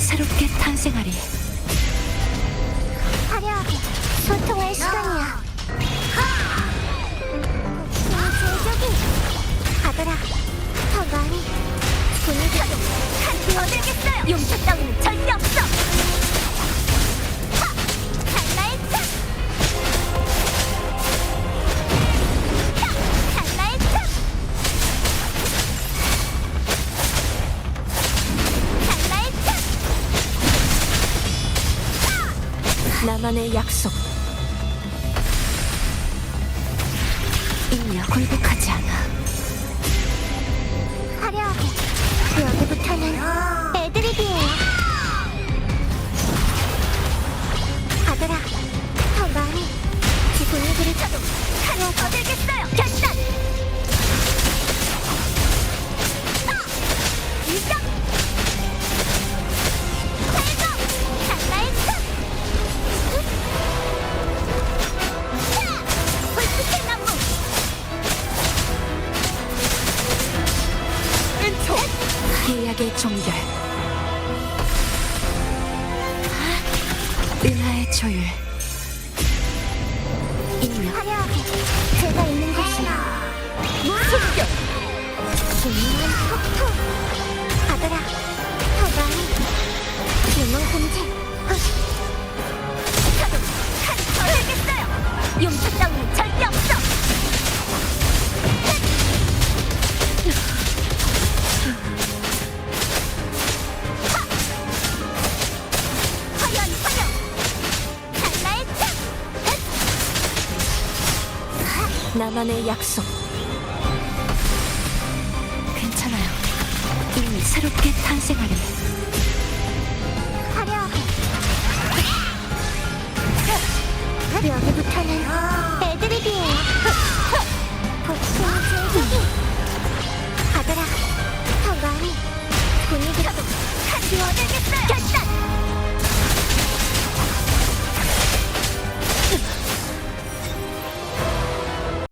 새롭게 탄생하리. 화려하게 소통할 시간이야. 제조기 가더라. 더 많이 분위기를 한더 내겠어요. 용서 따위는 절대 없어. 나만의 약속. 인력 굴복하지 않아. 화려하게 여기부터는 애드립이에요 가더라 더 많이 지 분위기를 저도 계약의 종결. 은하의 조율. 인력. 화려하게 제가 있는 곳이 무속격 분명한 폭풍 더 많이 유머 공제. 저도 한더 되겠어요. 용서 따위는 절 나만의 약속. 괜찮아요. 이미 새롭게 탄생하리. 화려하게 여기부터는 애드립이에요 복숭아 제조기 가더라 더 많이 분위기라도 한지워내겠어요 결단